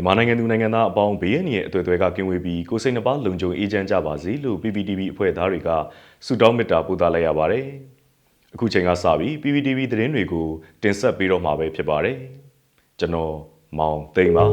မြန်မာနိုင်ငံသူနိုင်ငံသားအပေါင်းဘေးရန်ရဲ့အသွေးအသွဲကကင်းဝေးပြီးကိုယ်စိတ်နှပါလုံခြုံအေးချမ်းကြပါစေလို့ PPTV အဖွဲ့သားတွေကဆုတောင်းမေတ္တာပို့သလိုက်ရပါတယ်။အခုချိန်ကစပြီး PPTV သတင်းတွေကိုတင်ဆက်ပေးတော့မှာပဲဖြစ်ပါတယ်။ကျွန်တော်မောင်သိန်းပါ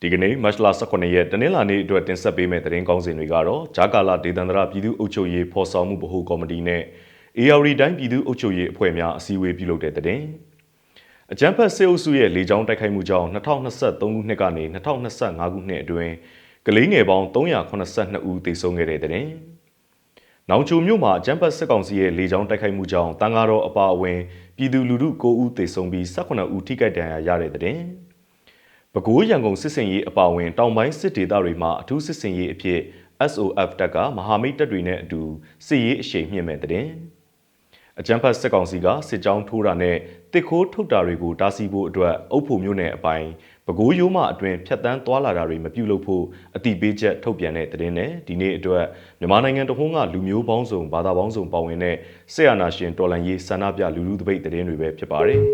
ဒီကနေ့မတ်လ18ရက်တနင်္လာနေ့အတွက်တင်ဆက်ပေးမယ့်သတင်းကောင်းစင်တွေကတော့ဂျာကာလာဒေသန္တရပြည်သူ့အုပ်ချုပ်ရေးဖော်ဆောင်မှုဗဟိုကော်မတီနဲ့ ARD တိုင်းပြည်သူ့အုပ်ချုပ်ရေးအဖွဲ့များအစည်းအဝေးပြုလုပ်တဲ့တဲ့တင် အကြံဖက်စေအုပ်စုရဲ့လေကြောင်းတိုက်ခိုက်မှုကြောင့်2023ခုနှစ်ကနေ2025ခုနှစ်အတွင်းကလေးငယ်ပေါင်း382ဦးသေဆုံးခဲ့တဲ့တဲ့။နောင်ချိုမြို့မှာအကြံဖက်စစ်ကောင်စီရဲ့လေကြောင်းတိုက်ခိုက်မှုကြောင့်တန်ဃာတော်အပါအဝင်ပြည်သူလူထု9ဦးသေဆုံးပြီး18ဦးထိခိုက်ဒဏ်ရာရတဲ့တဲ့။ပဲခူးရန်ကုန်စစ်စင်ရေးအပါအဝင်တောင်ပိုင်းစစ်ဒေသတွေမှာအထူးစစ်စင်ရေးအဖြစ် SOF တပ်ကမဟာမိတ်တပ်တွေနဲ့အတူစစ်ရေးအရှိန်မြင့်မဲ့တဲ့။အကြမ်းဖက်စစ်ကောင်စီကစစ်ကြောင်းထိုးတာနဲ့ တစ်ခိုးထုတ်တာတွေကိုတားဆီးဖို့အတွက်အုပ်ဖို့မျိုးနယ်အပိုင်းပဲခူးရိုးမအတွင်ဖြတ်တန်းသွားလာတာတွေမပြုလုပ်ဖို့အတိပေးချက်ထုတ်ပြန်တဲ့သတင်းနဲ့ဒီနေ့အတွက်မြန်မာနိုင်ငံတခုံးကလူမျိုးပေါင်းစုံဘာသာပေါင်းစုံပါဝင်တဲ့ဆရာနာရှင်တော်လန်ရေးဆန္ဒပြလူလူတပိတ်သတင်းတွေပဲဖြစ်ပါတယ်။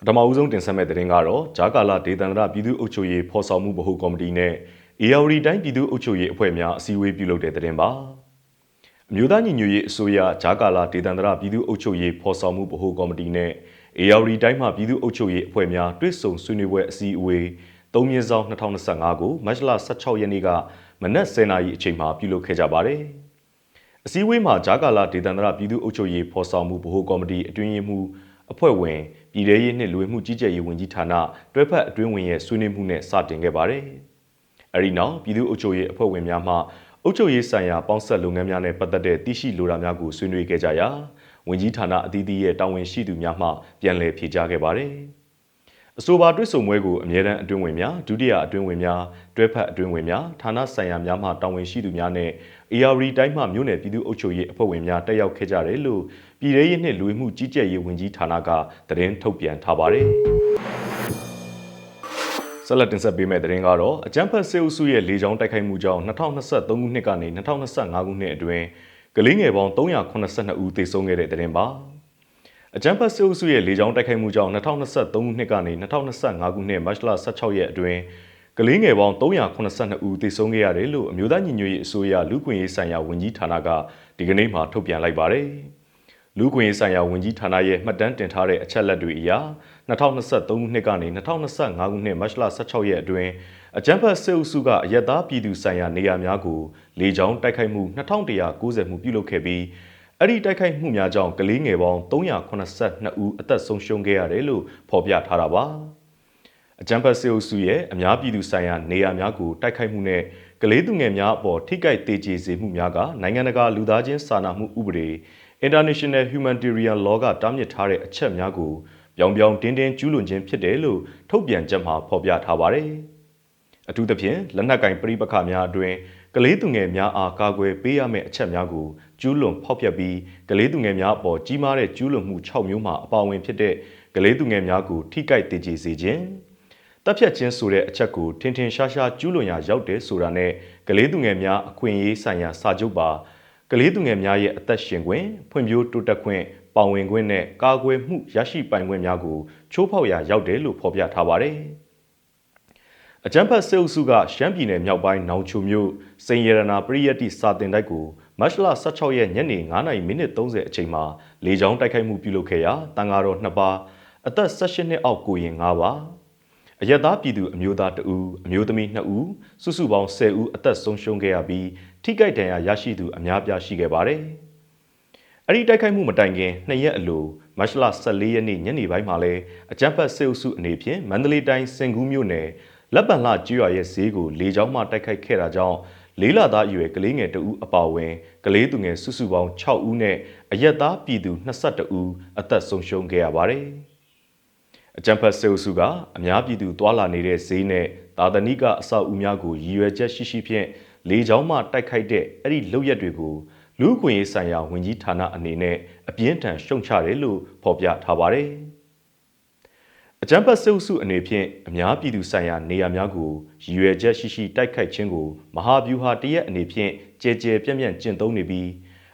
ပထမဦးဆုံးတင်ဆက်မဲ့သတင်းကတော့ဂျာကာလာဒေသန္တရပြည်သူ့အုပ်ချုပ်ရေးဖော်ဆောင်မှုဗဟိုကော်မတီနဲ့ ARD တိုင်းပြည်သူ့အုပ်ချုပ်ရေးအဖွဲ့များအစည်းအဝေးပြုလုပ်တဲ့သတင်းပါ။ အမျိုးသားညီညွတ်ရေးအစိုးရဂျာကာလာဒေသန္တရပြည်သူ့အုပ်ချုပ်ရေးဖော်ဆောင်မှုဗဟိုကော်မတီနဲ့ ARD တိုင်းမှပြည်သူ့အုပ်ချုပ်ရေးအဖွဲ့များတွဲဆုံဆွေးနွေးပွဲအစည်းအဝေး၃မြင်းဆောင်2025ကိုမတ်လ16ရက်နေ့ကမနက်10:00နာရီအချိန်မှာပြုလုပ်ခဲ့ကြပါတယ်။အစည်းအဝေးမှာဂျာကာလာဒေသန္တရပြည်သူ့အုပ်ချုပ်ရေးဖော်ဆောင်မှုဗဟိုကော်မတီအတွင်းရေးမှူးအဖွဲ့ဝင်ပြည်ထရေးနှင့်လူဝင်မှုကြီးကြပ်ရေးဝန်ကြီးဌာနတွဲဖက်အတွင်းဝင်ရဲ့ဆွေးနွေးမှုနဲ့စတင်ခဲ့ပါတယ်။အဲဒီနောက်ပြည်သူ့အုပ်ချုပ်ရေးအဖွဲ့ဝင်များမှ အုပ်ချုပ်ရေးဆိုင်ရာပေါင်းဆက်လုပ်ငန်းများနဲ့ပတ်သက်တဲ့တရှိလိုတာများကိုဆွေးနွေးခဲ့ကြရာဝန်ကြီးဌာနအသီးသီးရဲ့တာဝန်ရှိသူများမှပြန်လည်ဖြေကြားခဲ့ပါတယ်။အဆိုပါတွစ်ဆုံပွဲကိုအမြဲတမ်းအတွင်းဝင်များဒုတိယအတွင်းဝင်များတွဲဖက်အတွင်းဝင်များဌာနဆိုင်ရာများမှတာဝန်ရှိသူများနဲ့ ARD တိုင်းမှမြို့နယ်ပြည်သူ့အုပ်ချုပ်ရေးအဖွဲ့ဝင်များတက်ရောက်ခဲ့ကြတယ်လို့ပြည်ထောင်ရေးနှင့်လူဝင်မှုကြီးကြပ်ရေးဝန်ကြီးဌာနကသတင်းထုတ်ပြန်ထားပါတယ်။ ဆက်လက်တင်ဆက်ပေးမယ့်သတင်းကတော့အကြမ်းဖက်စစ်အုပ်စုရဲ့လေကြောင်းတိုက်ခိုက်မှုကြောင့်2023ခုနှစ်ကနေ2025ခုနှစ်အတွင်းကလေးငယ်ပေါင်း382ဦးသေဆုံးခဲ့တဲ့သတင်းပါအကြမ်းဖက်စစ်အုပ်စုရဲ့လေကြောင်းတိုက်ခိုက်မှုကြောင့်2023ခုနှစ်ကနေ2025ခုနှစ်မတ်လ16ရက်အတွင်းကလေးငယ်ပေါင်း382ဦးသေဆုံးခဲ့ရတယ်လို့အမျိုးသားညီညွတ်ရေးအစိုးရလူ့ခွင့်ရေးဆိုင်ရာဝန်ကြီးဌာနကဒီကနေ့မှထုတ်ပြန်လိုက်ပါတယ်။လူ့ခွင့်ရေးဆိုင်ရာဝန်ကြီးဌာနရဲ့မှတ်တမ်းတင်ထားတဲ့အချက်လက်တွေအရ 2023ခုနှစ်ကနေ2025ခုနှစ်မတ်လ16ရက်အတွင်းအကြမ်းဖက်စစ်အုပ်စုကအရက်သားပြည်သူဆိုင်ရာနေရာများကိုလေကြောင်းတိုက်ခိုက်မှု2190မှုပြုလုပ်ခဲ့ပြီးအဲ့ဒီတိုက်ခိုက်မှုများကြောင့်ကလေးငယ်ပေါင်း382ဦးအသက်ဆုံးရှုံးခဲ့ရတယ်လို့ဖော်ပြထားတာပါအကြမ်းဖက်စစ်အုပ်စုရဲ့အများပြည်သူဆိုင်ရာနေရာများကိုတိုက်ခိုက်မှုနဲ့ကလေးသူငယ်များအပေါ်ထိခိုက်ဒေကျေစေမှုများကနိုင်ငံတကာလူသားချင်းစာနာမှုဥပဒေ International Humanitarian Law ကတားမြစ်ထားတဲ့အချက်များကို ပြောင်ပြောင်တင်းတင်းကျူးလွန်ခြင်းဖြစ်တယ်လို့ထုတ်ပြန်ချက်မှာဖော်ပြထားပါတယ်။အထူးသဖြင့်လက်နက်ကင်ပြိပခများအတွင်ကလေးသူငယ်များအားကာကွယ်ပေးရမယ့်အချက်များကိုကျူးလွန်ဖောက်ဖျက်ပြီးကလေးသူငယ်များအပေါ်ကြီးမားတဲ့ကျူးလွန်မှု6မျိုးမှအပါအဝင်ဖြစ်တဲ့ကလေးသူငယ်များကိုထိခိုက်ဒေကျေစေခြင်းတပ်ဖြတ်ခြင်းဆိုတဲ့အချက်ကိုထင်ထင်ရှားရှားကျူးလွန်ရာရောက်တယ်ဆိုတာနဲ့ကလေးသူငယ်များအခွင့်အရေးဆိုင်ရာစာချုပ်ပါကလေးသူငယ်များရဲ့အသက်ရှင်ခွင့်ဖွံ့ဖြိုးတိုးတက်ခွင့် ပါဝင်ခွင့်နဲ့ကာကွယ်မှုရရှိပိုင်ခွင့်များကိုချိုးဖောက်ရာရောက်တယ်လို့ဖော်ပြထားပါတယ်။အကြမ်းဖက်စစ်အုပ်စုကရှမ်းပြည်နယ်မြောက်ပိုင်းနောင်ချိုမြို့စိန်ရတနာပရိယတ်တိစာတင်တိုက်ကိုမတ်လ16ရက်ညနေ9:30မိနစ်30အချိန်မှာလေကြောင်းတိုက်ခိုက်မှုပြုလုပ်ခဲ့ရာတန်ဃာတော်2ပါးအသက်18နှစ်အောက်ကိုရင်5ပါးအယက်သားပြည်သူအမျိုးသား2ဦးအမျိုးသမီး2ဦးစုစုပေါင်း10ဦးအသက်ဆုံးရှုံးခဲ့ရပြီးထိခိုက်ဒဏ်ရာရရှိသူအများပြားရှိခဲ့ပါတယ်။ အဲ့ဒီတိုက်ခိုက်မှုမတိုင်ခင်နှစ်ရက်အလိုမတ်လ14ရက်နေ့ညနေပိုင်းမှာလဲအကြမ်းဖက်စစ်အုပ်စုအနေဖြင့်မန္တလေးတိုင်းစင်ကူးမြို့နယ်လက်ပံလှကျွော်ရဲ့ဈေးကိုလေကြောင်းမှတိုက်ခိုက်ခဲ့တာကြောင့်လေးလာသားအရွယ်ကလေးငယ်တဦးအပါအဝင်ကလေးသူငယ်စုစုပေါင်း6ဦးနဲ့အရက်သားပြည်သူ22ဦးအသက်ဆုံးရှုံးခဲ့ရပါတယ်။အကြံဖတ်စေအုပ်စုကအများပြည်သူတွာလာနေတဲ့ဈေးနဲ့သာသနိကအဆောက်အဦများကိုရည်ရွယ်ချက်ရှိရှိဖြင့်လေကြောင်းမှတိုက်ခိုက်တဲ့အဲ့ဒီလုပ်ရက်တွေကို လူ့အခွင့်ရေးဆိုင်ရာဝန်ကြီးဌာနအနေနဲ့အပြင်းထန်ရှုံချတယ်လို့ဖော်ပြထားပါတယ်။အကြံပတ်စစ်အုပ်စုအနေဖြင့်အများပြည်သူဆိုင်ရာနေရာများကိုရည်ရွယ်ချက်ရှိရှိတိုက်ခိုက်ခြင်းကိုမဟာဗျူဟာတရက်အနေဖြင့်ကြဲကြဲပြန့်ပြန့်ကျင့်သုံးနေပြီး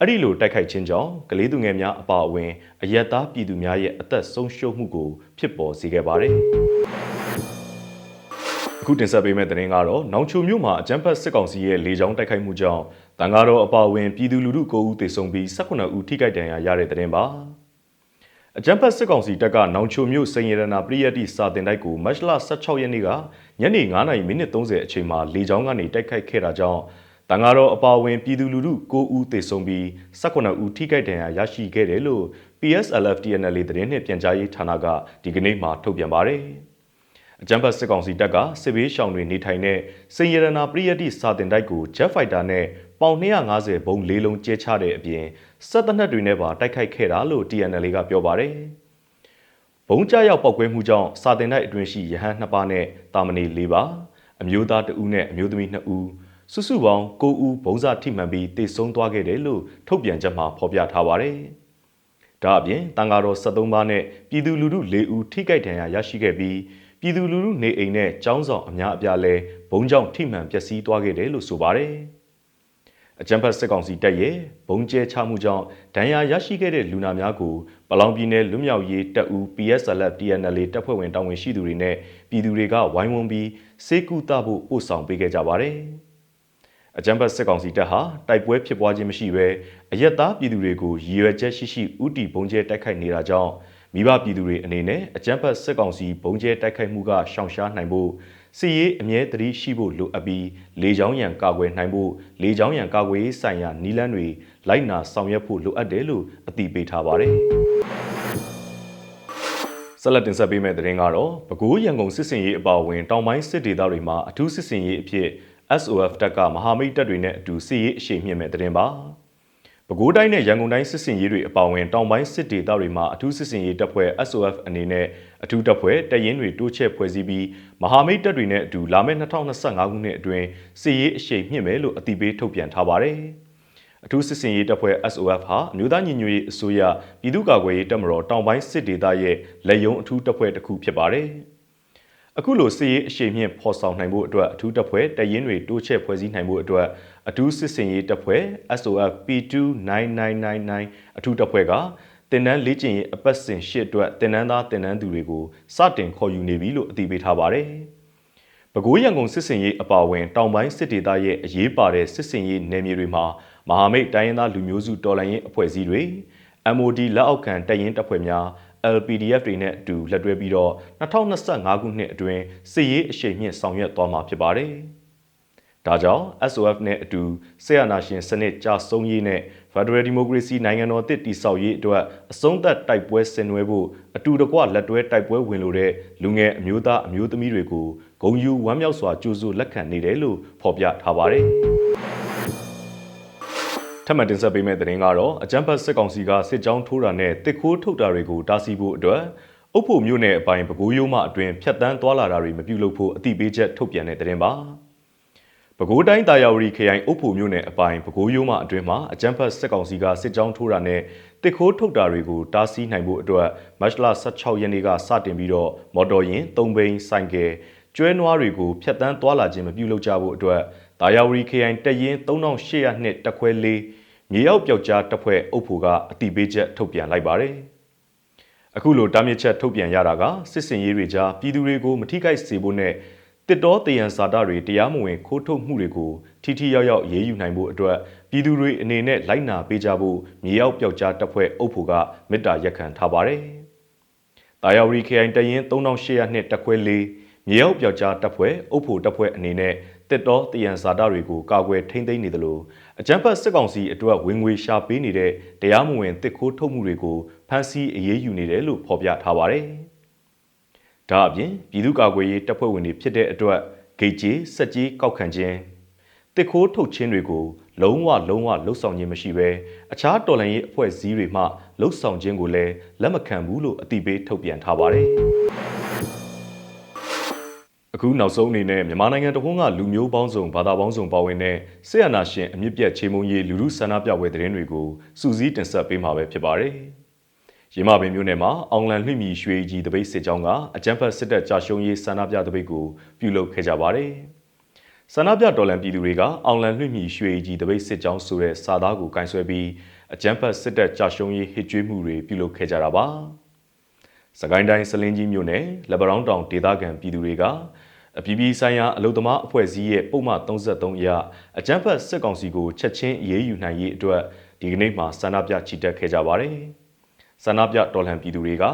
အဲ့ဒီလိုတိုက်ခိုက်ခြင်းကြောင့်ကလေးသူငယ်များအပါအဝင်အရက်သားပြည်သူများရဲ့အသက်ဆုံးရှုံးမှုကိုဖြစ်ပေါ်စေခဲ့ပါတယ်။အခုတင်ဆက်ပေးမယ့်သတင်းကတော့နောင်ချိုမြို့မှာအကြမ်းဖက်စစ်ကောင်စီရဲ့လေကြောင်းတိုက်ခိုက်မှုကြောင့် တန်ဃာတော်အပါအဝင်ပြည်သူလူထု9ဦးသေဆုံးပြီး18ဦးထိခိုက်ဒဏ်ရာရတဲ့သတင်းပါ။အကြမ်းဖက်စစ်ကောင်စီတပ်ကနောင်ချိုမြို့စိန်ရတနာပရိယတ်တိစာတင်တိုက်ကိုမတ်လ16ရက်နေ့ကညနေ9:30မိနစ်30အချိန်မှာလေကြောင်းကနေတိုက်ခိုက်ခဲ့တာကြောင့်တန်ဃာတော်အပါအဝင်ပြည်သူလူထု9ဦးသေဆုံးပြီး18ဦးထိခိုက်ဒဏ်ရာရရှိခဲ့တယ်လို့ PSLF TNL သတင်းနှင့်ပြန်ကြားရေးဌာနကဒီကနေ့မှထုတ်ပြန်ပါတယ်။အကြမ်းဖက်စစ်ကောင်စီတပ်ကစစ်ဘေးရှောင်တွေနေထိုင်တဲ့စိန်ရတနာပရိယတ်တိစာတင်တိုက်ကို Jet Fighter နဲ့ ပေါင်250ဘုံလေးလုံးကျဲချတဲ့အပြင်စက်တနက်တွေနဲ့ပါတိုက်ခိုက်ခဲ့တာလို့ TNL ကပြောပါတယ်။ဘုံကြရောက်ပောက်ကွဲမှုကြောင့်စာတင်တိုက်အတွင်းရှိရဟန်း2ပါးနဲ့တာမဏေ4ပါးအမျိုးသား2ဦးနဲ့အမျိုးသမီး2ဦးစုစုပေါင်း9ဦးဘုံစာထိမှန်ပြီးတေဆုံးသွားခဲ့တယ်လို့ထုတ်ပြန်ချက်မှာဖော်ပြထားပါတယ်။ဒါအပြင်တန်ဃာတော်73ပါးနဲ့ပြည်သူလူထု4ဦးထိခိုက်ဒဏ်ရာရရှိခဲ့ပြီးပြည်သူလူထုနေအိမ်နဲ့ចောင်းဆောင်အများအပြားလဲဘုံကြောင့်ထိမှန်ပျက်စီးသွားခဲ့တယ်လို့ဆိုပါတယ်။ အကြံဖတ်စစ်ကောင်စီတပ်ရဲ့ဘုံကျဲချမှုကြောင့်ဒဏ်ရာရရှိခဲ့တဲ့လူနာများကိုပလောင်ပြည်နယ်လွတ်မြောက်ရေးတပ်ဦး PSLF TNL တပ်ဖွဲ့ဝင်တာဝန်ရှိသူတွေနဲ့ပြည်သူတွေကဝိုင်းဝန်းပြီးစေကူတဖို့ပို့ဆောင်ပေးခဲ့ကြပါတယ်။အကြမ်းဖက်စစ်ကောင်စီတပ်ဟာတိုက်ပွဲဖြစ်ပွားခြင်းမရှိဘဲအရက်သားပြည်သူတွေကိုရည်ရွယ်ချက်ရှိရှိဥတီဘုံကျဲတိုက်ခိုက်နေတာကြောင့်မိဘပြည်သူတွေအနေနဲ့အကြမ်းဖက်စစ်ကောင်စီဘုံကျဲတိုက်ခိုက်မှုကရှောင်ရှားနိုင်ဖို့ စီရေးအမြဲတမ်းရှိဖို့လိုအပ်ပြီးလေကြောင်းရန်ကာကွယ်နိုင်ဖို့လေကြောင်းရန်ကာကွယ်ရေးဆိုင်ရာနည်းလမ်းတွေလိုက်နာဆောင်ရွက်ဖို့လိုအပ်တယ်လို့အသိပေးထားပါတယ်ဆက်လက်တင်ဆက်ပေးမယ့်သတင်းကတော့ပဲခူးရန်ကုန်စစ်စင်ရေးအပါအဝင်တောင်ပိုင်းစစ်ဒေသတွေမှာအထူးစစ်စင်ရေးအဖြစ် SOF တပ်ကမဟာမိတ်တပ်တွေနဲ့အတူစစ်ရေးအရှိန်မြင့်မဲ့တဲ့ပါ။ ပဲခူးတိုင်းနဲ့ရန်ကုန်တိုင်းစစ်စင်ရေးတွေအပါအဝင်တောင်ပိုင်းစစ်ဒေသတွေမှာအထူးစစ်စင်ရေးတပ်ဖွဲ့ SOF အနေနဲ့အထူးတပ်ဖွဲ့တပ်ရင်းတွေတိုးချဲ့ဖွဲ့စည်းပြီးမဟာမိတ်တပ်တွေနဲ့အတူလာမယ့်2025ခုနှစ်အတွင်းစစ်ရေးအရှိန်မြင့်မယ်လို့အတိပေးထုတ်ပြန်ထားပါတယ်။အထူးစစ်စင်ရေးတပ်ဖွဲ့ SOF ဟာအမျိုးသားညီညွတ်ရေးအစိုးရပြည်သူ့ကာကွယ်ရေးတပ်မတော်တောင်ပိုင်းစစ်ဒေသရဲ့လက်ယုံအထူးတပ်ဖွဲ့တစ်ခုဖြစ်ပါတယ်။ အခုလိုစစ်ရေးအရှိန်မြင့်ဖော်ဆောင်နိုင်ဖို့အတွက်အထူးတပ်ဖွဲ့တရင်တွေတိုးချဲ့ဖွဲ့စည်းနိုင်ဖို့အတွက်အထူးစစ်စင်ရေးတပ်ဖွဲ့ SOF P29999 အထူးတပ်ဖွဲ့ကတင်နန်းလေ့ကျင့်ရေးအပတ်စဉ်ရှစ်အတွက်တင်နန်းသားတင်နန်းသူတွေကိုစတင်ခေါ်ယူနေပြီလို့အသိပေးထားပါတယ်။ပဲခူးရန်ကုန်စစ်စင်ရေးအပါအဝင်တောင်ပိုင်းစစ်ဒေသရဲ့အရေးပါတဲ့စစ်စင်ရေးနယ်မြေတွေမှာမဟာမိတ်တိုင်းရင်းသားလူမျိုးစုတော်လှန်ရေးအဖွဲ့အစည်းတွေ MOD လက်အောက်ခံတပ်ရင်းတပ်ဖွဲ့များ LPDF တွေနဲ့အတူလက်တွဲပြီးတော့2025ခုနှစ်အတွင်းစစ်ရေးအရှိန်မြင့်ဆောင်ရွက်သွားမှာဖြစ်ပါတယ်။ဒါကြောင့် SOF နဲ့အတူဆေးရနာရှင်စနစ်ကြာဆုံးရေးနဲ့ Federal Democracy နိုင်ငံတော်တစ်တည်ဆောက်ရေးအတွက်အဆုံးသတ်တိုက်ပွဲဆင်နွှဲဖို့အတူတကွလက်တွဲတိုက်ပွဲဝင်လိုတဲ့လူငယ်အမျိုးသားအမျိုးသမီးတွေကိုဂုံယူဝမ်းမြောက်စွာကြိုးစိုးလက်ခံနေတယ်လို့ဖော်ပြထားပါတယ်။ ထပ်မံတင်ဆက်ပေးမယ့်သတင်းကတော့အကြမ်းဖက်စစ်ကောင်စီကစစ်ကြောင်းထိုးတာနဲ့တစ်ခိုးထုတ်တာတွေကိုတားဆီးဖို့အတွက်အုပ်ဖို့မြို့နယ်အပိုင်းပဲခူးရိုးမှအတွင်ဖြတ်တန်းသွားလာတာတွေမပြုလုပ်ဖို့အတိပေးချက်ထုတ်ပြန်တဲ့သတင်းပါပဲခူးတိုင်းတာယာဝတီခရိုင်အုပ်ဖို့မြို့နယ်အပိုင်းပဲခူးရိုးမှအတွင်မှာအကြမ်းဖက်စစ်ကောင်စီကစစ်ကြောင်းထိုးတာနဲ့တစ်ခိုးထုတ်တာတွေကိုတားဆီးနိုင်ဖို့အတွက်မတ်လ16ရက်နေ့ကစတင်ပြီးတော့မော်တော်ယာဉ်၃ဘိန်းဆိုင်ကယ်ကျွဲနွားတွေကိုဖျက်တမ်းသွားလာခြင်းမပြုလုပ်ကြဖို့အတွက် တာယာဝတီခရိုင်တရင်3800နှစ်တက်ခွဲလေးမြေရောက်ပျောက်ကြားတပ်ဖွဲ့အုပ်ဖို့ကအတိပေးချက်ထုတ်ပြန်လိုက်ပါတယ်။အခုလိုတားမြစ်ချက်ထုတ်ပြန်ရတာကစစ်စင်ရေးတွေကြားပြည်သူတွေကိုမထိခိုက်စေဖို့နဲ့တစ်တော်တယံဇာတာတွေတရားမဝင်ခိုးထုတ်မှုတွေကိုထိထိရောက်ရောက်ရေးယူနိုင်ဖို့အတွက်ပြည်သူတွေအနေနဲ့လိုက်နာပေးကြဖို့မြေရောက်ပျောက်ကြားတပ်ဖွဲ့အုပ်ဖို့ကမေတ္တာရက်ခံထားပါတယ်။တာယာဝတီခရိုင်တရင်3800နှစ်တက်ခွဲလေးမြေရောက်ပျောက်ကြားတပ်ဖွဲ့အုပ်ဖို့တပ်ဖွဲ့အနေနဲ့ တစ်တော်တယံဇာတာတွေကိုကာကွယ်ထိန်းသိမ်းနေတယ်လို့အကြမ်းဖက်စစ်ကောင်စီအတွက်ဝင်ငွေရှာပေးနေတဲ့တရားမဝင်တစ်ခိုးထုတ်မှုတွေကိုဖမ်းဆီးအရေးယူနေတယ်လို့ဖော်ပြထားပါတယ်။ဒါအပြင်ပြည်သူ့ကာကွယ်ရေးတပ်ဖွဲ့ဝင်တွေဖြစ်တဲ့အတွက်ဂိတ်ကြီးစက်ကြီးကောက်ခံခြင်းတစ်ခိုးထုတ်ခြင်းတွေကိုလုံးဝလုံးဝလှုပ်ဆောင်ခြင်းမရှိဘဲအခြားတော်လှန်ရေးအဖွဲ့အစည်းတွေမှလှုပ်ဆောင်ခြင်းကိုလည်းလက်မခံဘူးလို့အတိပေးထုတ်ပြန်ထားပါတယ်။ အခုနောက်ဆုံးအနေနဲ့မြန်မာနိုင်ငံတဝန်းကလူမျိုးပေါင်းစုံဘာသာပေါင်းစုံပါဝင်တဲ့ဆေးရနာရှင်အမြင့်ပြတ်ချေမုံရေးလူမှုဆန္ဒပြပွဲသတင်းတွေကိုစူးစီးတင်ဆက်ပေးမှာပဲဖြစ်ပါတယ်။ရမပင်မြို့နယ်မှာအောင်လန်လှမီရွှေကြီးတပိတ်စစ်ကြောင်းကအကြမ်းဖက်စစ်တပ်ကြာရှုံးရေးဆန္ဒပြတပိတ်ကိုပြုလုပ်ခဲ့ကြပါတယ်။ဆန္ဒပြတော်လှန်ပြည်သူတွေကအောင်လံလွှင့်မြီရွှေကြီးတပိတ်စစ်ကြောင်းဆိုတဲ့စာသားကိုကင်ဆယ်ပြီးအကြမ်းဖက်စစ်တပ်ကြာရှုံးရေးဟစ်ကြွေးမှုတွေပြုလုပ်ခဲ့ကြတာပါ။စကိုင်းတိုင်းစလင်းကြီးမြို့နယ်လက်ပံတောင်းတောင်ဒေသခံပြည်သူတွေက အပြည်ပြည်ဆိုင်ရာအလုံသမားအဖွဲ့အစည်းရဲ့ပုံမှန်33အရအကြမ်းဖက်စစ်ကောင်စီကိုချက်ချင်းအေးအေးယူနိုင်ရေးအတွက်ဒီကနေ့မှဆန္ဒပြချီတက်ခဲ့ကြပါတယ်။ဆန္ဒပြတော်လှန်ပြည်သူတွေက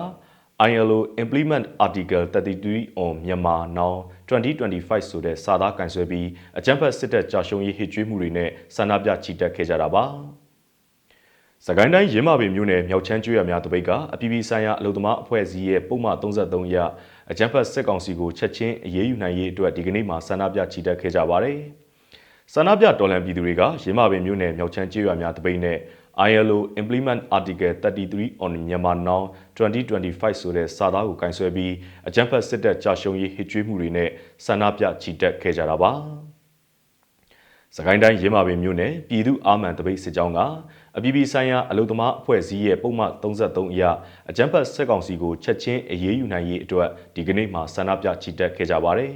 ILO Implement Article 33 on Myanmar Now 2025ဆိုတဲ့စာသားကန်ဆွဲပြီးအကြမ်းဖက်စစ်တပ်ကြာရှုံးရေးဟစ်ကြွေးမှုတွေနဲ့ဆန္ဒပြချီတက်ခဲ့ကြတာပါ။ စကိုင်းတိုင်းရင်းမာပင်မြို့နယ်မြောက်ချမ်းကျွော်များတပိတ်ကအပြည်ပြည်ဆိုင်ရာအလုံသမားအဖွဲ့အစည်းရဲ့ပုံမှန်33ရအကြမ်းဖက်စစ်ကောင်စီကိုချက်ချင်းအရေးယူနိုင်ရေးအတွက်ဒီကနေ့မှဆန္ဒပြချီတက်ခဲ့ကြပါတယ်။ဆန္ဒပြတော်လှန်ပြည်သူတွေကရင်းမာပင်မြို့နယ်မြောက်ချမ်းကျွော်များတပိတ်နဲ့ ILO Implement Article 33 on Myanmar Now 2025ဆိုတဲ့စာသားကိုကင်ဆယ်ပြီးအကြမ်းဖက်စစ်တပ်ကြာရှုံးရေးဟစ်ကြွေးမှုတွေနဲ့ဆန္ဒပြချီတက်ခဲ့ကြတာပါ။ စကိုင်းတိုင်းရင်းမာပင်မြို့နယ်ပြည်သူ့အာမန်တပိတ်စစ်ကြောင်းကအပြည်ပြည်ဆိုင်ရာအလုံသမားအဖွဲ့အစည်းရဲ့ပုံမှန်33အရအကြမ်းဖက်စစ်ကောင်စီကိုချက်ချင်းအရေးယူနိုင်ရေးအတွက်ဒီကနေ့မှဆန္ဒပြချီတက်ခဲ့ကြပါတယ်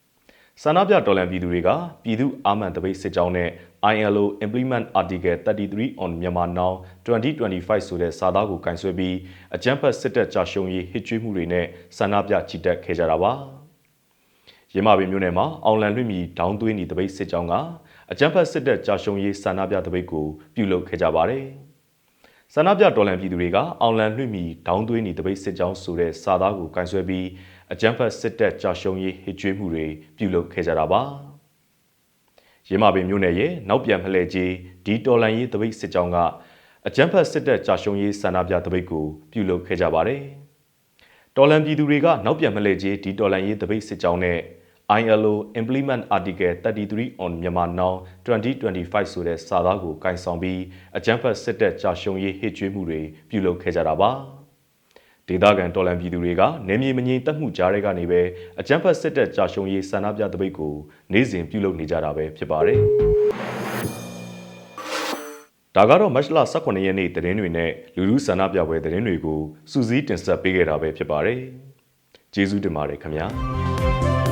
။ဆန္ဒပြတော်လှန်ပြည်သူတွေကပြည်သူ့အာမန်တပိတ်စစ်ကြောင်းနဲ့ ILO Implement Article 33 on Myanmar Now 2025ဆိုတဲ့စာသားကိုကင်ဆယ်ပြီးအကြမ်းဖက်စစ်တပ်ကြာရှုံးရေးဟစ်ကြွေးမှုတွေနဲ့ဆန္ဒပြချီတက်ခဲ့ကြတာပါ။ရမပင်မြို့နယ်မှာအောင်လန်လွှင့်မီဒေါင်းသွင်းနေတပိတ်စစ်ကြောင်းက အကြမ်းဖက်စစ်တပ်ကြာရှုံးရေးဆန္ဒပြတပိတ်ကိုပြုလုပ်ခဲ့ကြပါတယ်။ဆန္ဒပြတော်လှန်ပြည်သူတွေကအောင်လန်လွှင့်မီဒေါင်းသွင်းနေတပိတ်စစ်ကြောင်းဆိုတဲ့စာသားကိုကင်ဆယ်ပြီးအကြမ်းဖက်စစ်တပ်ကြာရှုံးရေးဟစ်ကြွေးမှုတွေပြုလုပ်ခဲ့ကြတာပါ။ရင်းမာပင်မြို့နယ်ရဲ့နောက်ပြန်မလှည့်ကြီးဒီတော်လန်ရေးတပိတ်စစ်ကြောင်းကအကြမ်းဖက်စစ်တပ်ကြာရှုံးရေးဆန္ဒပြတပိတ်ကိုပြုလုပ်ခဲ့ကြပါတယ်။တော်လန်ပြည်သူတွေကနောက်ပြန်မလှည့်ကြီးဒီတော်လန်ရေးတပိတ်စစ်ကြောင်းနဲ့ ILO Implement Article 33 on Myanmar Now 2025ဆိုတဲ့စာသားကိုကင်ဆောင်ပြီးအကြမ်းဖက်စစ်တပ်ကြာရှုံးရေးဟစ်ကြွေးမှုတွေပြုလုပ်ခဲ့ကြတာပါ။ဒေသခံတော်လန်ပြည်သူတွေကနေမြေမငြိမ်တက်မှုကြားတွေကနေပဲအကြမ်းဖက်စစ်တပ်ကြာရှုံးရေးဆန္ဒပြတပိတ်ကိုနေ့စဉ်ပြုလုပ်နေကြတာပဲဖြစ်ပါတယ်။ဒါကတော့မတ်လ18ရက်နေ့သတင်းတွေနဲ့လူလူဆန္ဒပြပွဲသတင်းတွေကိုစူးစီးတင်ဆက်ပေးခဲ့တာပဲဖြစ်ပါတယ်။ကျေးဇူးတင်ပါတယ်ခင်ဗျာ။